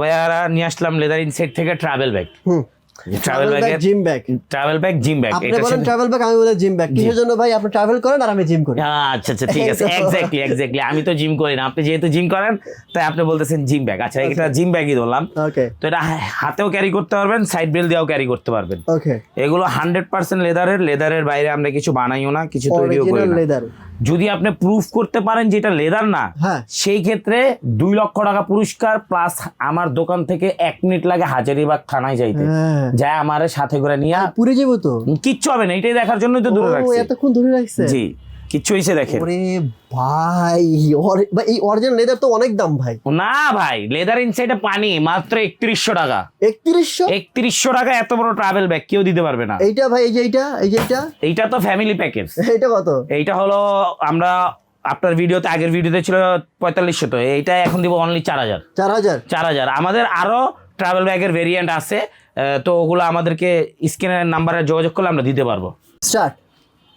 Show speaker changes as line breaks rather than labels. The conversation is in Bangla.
ভাইয়ারা নিয়ে আসলাম লেদার থেকে ট্রাভেল ব্যাগ ট্রাভেল ব্যাগের
gym bag
travel bag gym bag
আপনি বলেন ট্রাভেল ব্যাগ আমি বলে জিম ব্যাগ কিসের জন্য ভাই? আপনি ট্রাভেল করেন আর আমি জিম করি।
আচ্ছা আচ্ছা ঠিক আছে।
তো।
এক্স্যাক্টলি এক্স্যাক্টলি আমি তো জিম করি না। আপনি যেহেতু জিম করেন তাই আপনি বলতেছেন জিম ব্যাগ আচ্ছা এটা জিম ব্যাগই ধরলাম।
ওকে
তো এটা হাতেও ক্যারি করতে পারবেন সাইড বেল দিয়েও ক্যারি করতে পারবেন।
ওকে
এগুলো হান্ড্রেড পার্সেন্ট লেদারের লেদারের বাইরে আমরা কিছু বানাইও না কিছু তৈরিও করি না। যদি আপনি প্রুফ করতে পারেন যেটা লেদার না
হ্যাঁ।
সেই ক্ষেত্রে দুই লক্ষ টাকা পুরস্কার প্লাস আমার দোকান থেকে এক মিনিট লাগে হাজারিবাগ থানায় যাইতে।
যায়
যা আমার সাথে করে নিয়ে।
পুরে যাব তো?
কিচ্ছু হবে না এটাই দেখার জন্যই তো দূরে রাখছি।
এতক্ষণ দূরে রাখছে?
জি। কিচ্ছু হয়েছে দেখেন।
ওরে ভাই ভাই, এই অরিজিনাল লেদার তো অনেক দাম ভাই।
না ভাই লেদার ইনসাইডে পানি মাত্র একত্রিশশো টাকা।
একত্রিশশো?
একত্রিশশো টাকা এত বড় ট্রাভেল ব্যাগ কেউ দিতে পারবে না।
এইটা ভাই এই যে এইটা এই যে এইটা?
এইটা তো ফ্যামিলি প্যাকেজ
এইটা কত?
এইটা হলো আমরা আপনার ভিডিওতে আগের ভিডিওতে ছিল পঁয়তাল্লিশশো তো এইটা এখন দিব অনলি চার হাজার।
চার হাজার?
চার হাজার। আমাদের আরও ট্রাভেল ব্যাগের ভেরিয়েন্ট আছে তো ওগুলো আমাদেরকে স্ক্রিনের নাম্বারে যোগাযোগ করলে আমরা দিতে পারব।
স্টার্ট